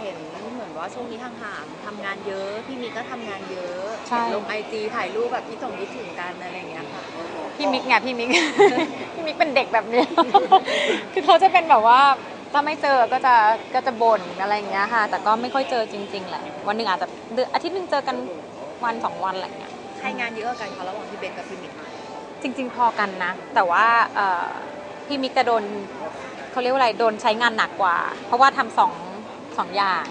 เห็นเหมือนว่าช่วงนี้ห่างๆทำงานเยอะ พี่มิกก็ทำงานเยอะใช่ เห็นลงไอจีถ่ายรูปแบบที่ส่งคิดถึงกันอะไรอย่างเงี้ยค่ะ พี่มิกไงพี่มิก พี่มิกเป็นเด็กแบบนี้ คือเขาจะเป็นแบบว่าถ้าไม่เจอก็จะก็จะบ่นอะไรอย่างเงี้ยค่ะ แต่ก็ไม่ค่อยเจอจริงๆแหละวันหนึ่งอาจจะเดือนอาทิตย์หนึ่งเจอกันวันสองวันอะไรอย่างเงี้ย ใครงานเยอะกว่ากันคะระหว่างพี่เบนกับพี่มิกจริงๆพอกันนะ แต่ว่าเอ่อพี่มิกจะโดนเขาเรียกว่าอะไรโดนใช้งานหนักกว่า เพราะว่าทำสอง สองอย่าง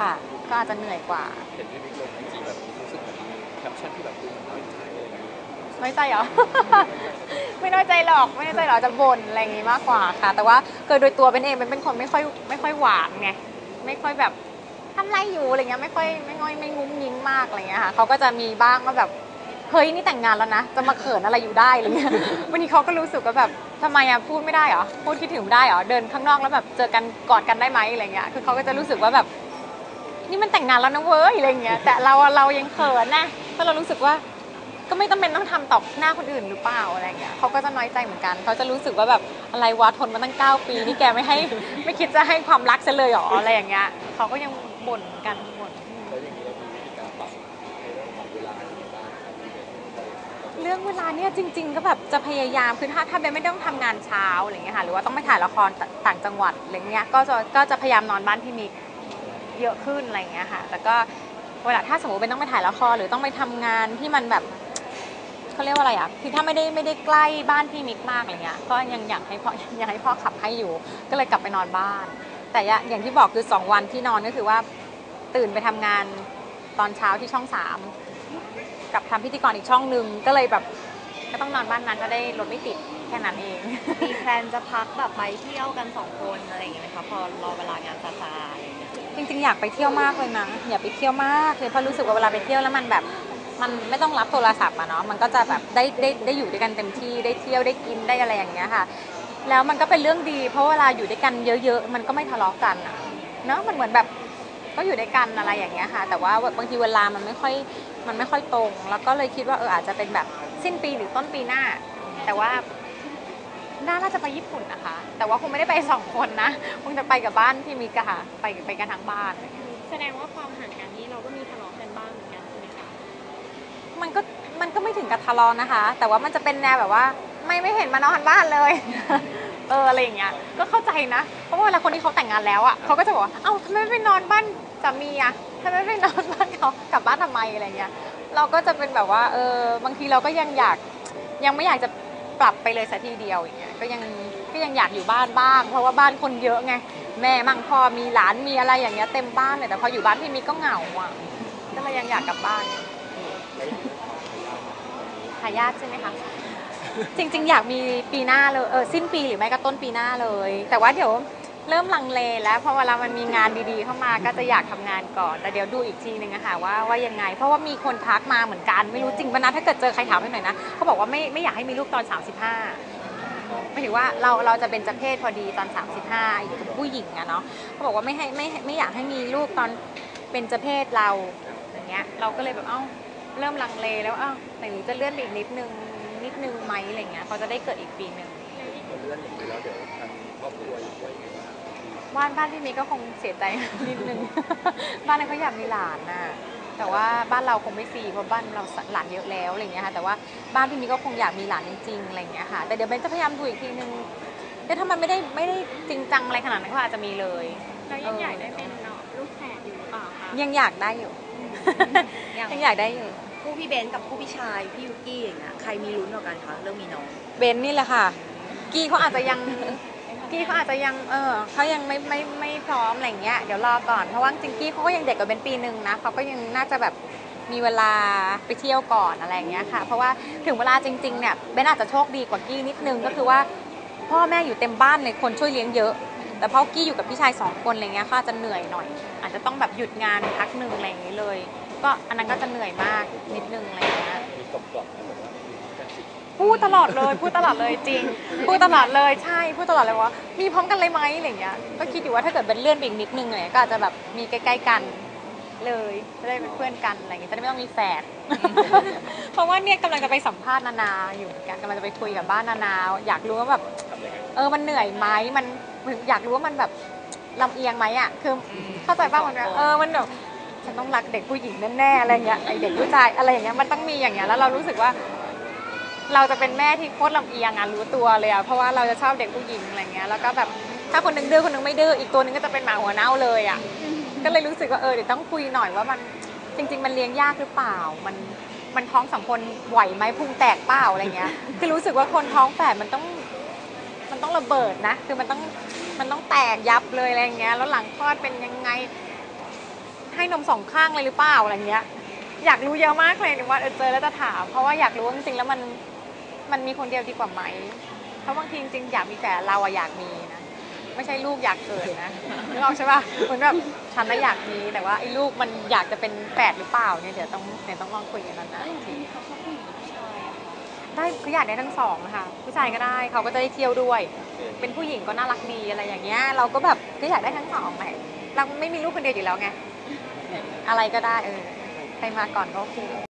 ค่ะ ก็อาจจะเหนื่อยกว่า เห็นพี่บิ๊กลงไอจีแบบนี้รู้สึกเหมือนมีแคปชั่นที่แบบดูเหมือนน้อยใจอะไรอย่างเงี้ยน้อยใจเหรอ ไม่น้อยใจหรอก ไม่น้อยใจหรอกจะบ่นอะไรอย่างงี้มากกว่าค่ะ แต่ว่าเกิดโดยตัวเป็นเองเป็นเป็นคนไม่ค่อยไม่ค่อยหวานไง ไม่ค่อยแบบทำไรอยู่อะไรเงี้ย ไม่ค่อยไม่ง่อยไม่งุ้มยิ้มมากอะไรเงี้ยค่ะ เขาก็จะมีบ้างว่าแบบ เฮ้ยนี่แต่งงานแล้วนะ จะมาเขินอะไรอยู่ได้อะไรเงี้ย วันนี้เขาก็รู้สึกว่าแบบ ทำไมอะพูดไม่ได้เหรอพูดคิดถึงได้เหรอเดินข้างนอกแล้วแบบเจอกันกอดกันได้ไหมอะไรเงี้ยคือเขาก็จะรู้สึกว่าแบบ นี่มันแต่งงานแล้วนะเว้ยอะไรเงี้ยแต่เราอะเรายังเขินนะเพราะเรารู้สึกว่า ก็ไม่จำเป็นต้องทำต่อหน้าคนอื่นหรือเปล่าอะไรเงี้ยเขาก็จะน้อยใจเหมือนกันเขาจะรู้สึกว่าแบบอะไรวะทนมาตั้ง 9 ปีนี่แกไม่ให้ไม่คิดจะให้ความรักฉันเลยเหรออะไรอย่างเงี้ยเขาก็ยังบ่นกัน รื่องเวลาเนี่ยจริง ๆ ก็แบบจะพยายามคือถ้าถ้าเบนไม่ต้องทำงานเช้าอะไรเงี้ยค่ะหรือว่าต้องไปถ่ายละครต่างจังหวัดอะไรเงี้ยก็จะก็จะพยายามนอนบ้านพี่มิกเยอะขึ้นอะไรเงี้ยค่ะแต่ก็เวลาถ้าสมมติเบนต้องไปถ่ายละครหรือต้องไปทำงานที่มันแบบเขาเรียกว่าอะไรอะคือถ้าไม่ได้ไม่ได้ใกล้บ้านพี่มิกมากอะไรเงี้ยก็ยังอยากให้พ่ออยากให้พ่อขับให้อยู่ ก็เลยกลับไปนอนบ้าน แต่อย่าอย่างที่บอกคือสองวันที่นอนก็คือว่าตื่นไปทำงานตอนเช้าที่ช่องสาม กับทำพิธีกรอีกช่องหนึ่งก็เลยแบบก็ต้องนอนบ้านนั้นจะได้รถไม่ติดแค่นั้นเอง มีแพลนจะพักแบบไปเที่ยวกันสองคนอะไรอย่างเงี้ยไหมคะพอรอเวลางานซาซาอะไรอย่างเงี้ยจริงๆอยากไปเที่ยวมากเลยนะอยากไปเที่ยวมากเลยเพราะรู้สึกว่าเวลาไปเที่ยวแล้วมันแบบมันไม่ต้องรับโทรศัพท์อะเนาะมันก็จะแบบได้ได้ได้อยู่ด้วยกันเต็มที่ได้เที่ยวได้กินได้อะไรอย่างเงี้ยค่ะ แล้วมันก็เป็นเรื่องดี เพราะเวลาอยู่ด้วยกันเยอะ ๆ มันก็ไม่ทะเลาะกันอะเนาะมันเหมือนแบบ ก็อยู่ด้วยกันอะไรอย่างเงี้ยค่ะ แต่ว่าบางทีเวลามันไม่ค่อยมันไม่ค่อยตรง แล้วก็เลยคิดว่าเอออาจจะเป็นแบบสิ้นปีหรือต้นปีหน้า แต่ว่าน่าน่าจะไปญี่ปุ่นนะคะ แต่ว่าคงไม่ได้ไปสองคนนะคงจะไปกับบ้านพี่มิกอะค่ะ ไปไปกันทั้งบ้าน แสดงว่าความห่างกันนี้เราก็มีทะเลาะกันบ้างเหมือนกันใช่ไหมคะมันก็มันก็ไม่ถึงกับทะเลาะนะคะ แต่ว่ามันจะเป็นแนวแบบว่า ไม่ไม่เห็นมานอนบ้านเลย เอออะไรอย่างเงี้ยก็เข้าใจนะ เพราะว่าเวลาคนที่เขาแต่งงานแล้วอะเขาก็จะบอกว่าเอ้าทำไมไม่ไปนอนบ้านสามีอะทำไมไม่ไปนอนบ้านเขากลับบ้านทำไมอะไรเงี้ยเราก็จะเป็นแบบว่าเออบางทีเราก็ยังอยากยังไม่อยากจะปรับไปเลยสัทีเดียวอย่างเงี้ยก็ยังก็ยังอยากอยู่บ้านบ้าง เพราะว่าบ้านคนเยอะไงแม่มั่งพ่อมีหลานมีอะไรอย่างเงี้ยเต็มบ้านเลยแต่พออยู่บ้านพี่มิกก็เหงาอะก็เลยยังอยากกลับบ้านทายาทใช่ไหมคะ จริง ๆ อยากมีปีหน้าเลยเออสิ้นปีหรือไม่ก็ต้นปีหน้าเลย แต่ว่าเดี๋ยวเริ่มลังเลแล้วเพราะเวลามันมีงานดีๆ เข้ามาก็จะอยากทำงานก่อน แต่เดี๋ยวดูอีกทีนึงอะค่ะว่าว่ายังไง เพราะว่ามีคนทักมาเหมือนกันไม่รู้จริงปะนะถ้าเกิดเจอใครถามให้หน่อยนะเขาบอกว่าไม่ไม่อยากให้มีลูกตอน 35ไม่ถือว่าเราเราจะเป็นจเพศพอดีตอน 35อยู่กับผู้หญิงอะเนาะเขาบอกว่าไม่ให้ไม่ไม่อยากให้มีลูกตอนเป็นจเพศเราอย่างเงี้ยเราก็เลยแบบเอ้าเริ่มลังเลแล้วอ้าวไหนหรือจะเลื่อนไปอีกนิดนึง นิดนึงไหมอะไรเงี้ยเขาจะได้เกิดอีกปีหนึ่งเลื่อนอย่างนี้แล้วเดี๋ยวทางครอบครัวอยู่ว่ายังไงบ้างบ้านบ้านพี่มีก็คงเสียใจ นิดนึง บ้านนั้นเขาอยากมีหลานน่ะ แต่ว่าบ้านเราคงไม่ฟรีเพราะบ้านเราหลานเยอะแล้วอะไรเงี้ยค่ะ แต่ว่าบ้านพี่มีก็คงอยากมีหลานจริงๆอะไรเงี้ยค่ะ แต่เดี๋ยวเบนจะพยายามดูอีกทีนึงเดี๋ยวถ้ามันไม่ได้ไม่ได้จริงจังอะไรขนาดนั้นก็อาจจะมีเลยเรายังอยากได้เป็นเนาะลูกแฝดอยู่หรือเปล่าคะยังอยากได้อยู่อย่างยังอยากได้อยู่คู่ พี่เบนกับคู่พี่ชายพี่ยูกี้อย่างเงี้ยใครมีลุ้นกว่ากันคะเรื่องมีน้องเบนนี่แหละค่ะ กี้เขาอาจจะยัง กี้เขาอาจจะยัง เออเขายังไม่ไม่ไม่พร้อมอะไรอย่างเงี้ย เดี๋ยวรอก่อน เพราะว่าจริงๆกี้เขาก็ยังเด็กกว่าเบนปีหนึ่งนะเขาก็ยังน่าจะแบบมีเวลาไปเที่ยวก่อนอะไรอย่างเงี้ยค่ะ เพราะว่าถึงเวลาจริงๆเนี่ยเบนอาจจะโชคดีกว่ากี้นิดนึงก็คือว่า พ่อแม่อยู่เต็มบ้านเลยคนช่วยเลี้ยงเยอะ แต่พอกี้อยู่กับพี่ชายสองคนอะไรเงี้ยเขาอาจจะเหนื่อยหน่อย อาจจะต้องแบบหยุดงานพักหนึ่งอะไรอย่างงี้เลย ก็อันนั้นก็จะเหนื่อยมากนิดนึงอะไรอย่างเงี้ย มีกรอบๆนะแบบว่ากันสิพูดตลอดเลยพูดตลอดเลยจริง พูดตลอดเลยใช่พูดตลอดเลยว่ามีพร้อมกันเลยไหมอะไรอย่างเงี้ยก็คิดอยู่ว่าถ้าเกิดเป็นเลื่อนไปอีกนิดนึงเนี่ยก็อาจจะแบบมีใกล้ๆกันเลยจะได้เป็นเพื่อนกันอะไรอย่างเงี้ยจะได้ไม่ต้องมีแฝด เพราะว่าเนี่ยกำลังจะไปสัมภาษณ์นานาอยู่เหมือนกันกำลังจะไปคุยกับบ้านนานา อยากรู้ว่าแบบทำยังไงเออมันเหนื่อยไหมมันอยากรู้ว่ามันแบบลำเอียงไหมอะคืออเข้าใจป่ะมันแบบเออมันแบบ ฉันต้องรักเด็กผู้หญิงแน่ๆอะไรเงี้ยไอเด็กผู้ชายอะไรอย่างเงี้ยมันต้องมีอย่างเงี้ยแล้วเรารู้สึกว่า เราจะเป็นแม่ที่โคตรลำเอียงอะรู้ตัวเลยอะเพราะว่าเราจะชอบเด็กผู้หญิงอะไรเงี้ยแล้วก็แบบถ้าคนนึงดื้อคนนึงไม่ดื้ออีกตัวนึงก็จะเป็นหมาหัวเน่าเลยอะก็เลยรู้สึกว่าเออเดี๋ยวต้องคุยหน่อยว่ามันจริง ๆ มันเลี้ยงยากหรือเปล่ามันมันท้องสองคนไหวไหมพุงแตกเปล่าอะไรเงี้ย คือรู้สึกว่าคนท้องแฝดมันต้อง มันต้องระเบิดนะ คือมันต้องมันต้องแตกยับเลยอะไรเงี้ย แล้วหลังคลอดเป็นยังไง ให้นมสองข้างเลยหรือเปล่าอะไรเงี้ย อยากรู้เยอะมากเลยว่าเออเจอแล้วจะถาม เพราะว่าอยากรู้ว่าจริงๆแล้วมันมันมีคนเดียวดีกว่าไหม เพราะบางทีจริงๆอยากมีแต่เราอะอยากมีนะ ไม่ใช่ลูกอยากเกิดนะนึกออกใช่ป่ะเหมือนแบบฉันน่ะอยากมีแต่ว่าไอ้ลูกมันอยากจะเป็นแฝดหรือเปล่าเนี่ยเดี๋ยวต้องเดี๋ยวต้องลองคุยกันนะอีกทีเขาชอบผู้หญิงหรืออะคะได้เขาอยากได้ทั้งสองนะคะผู้ชายก็ได้เขาก็จะได้เที่ยวด้วย เป็นผู้หญิงก็น่ารักดีอะไรอย่างเงี้ย เราก็แบบก็อยากได้ทั้งสองแหละเราไม่มีลูกคนเดียวอยู่แล้วไง อะไรก็ได้เออใครมาก่อนก็โอเค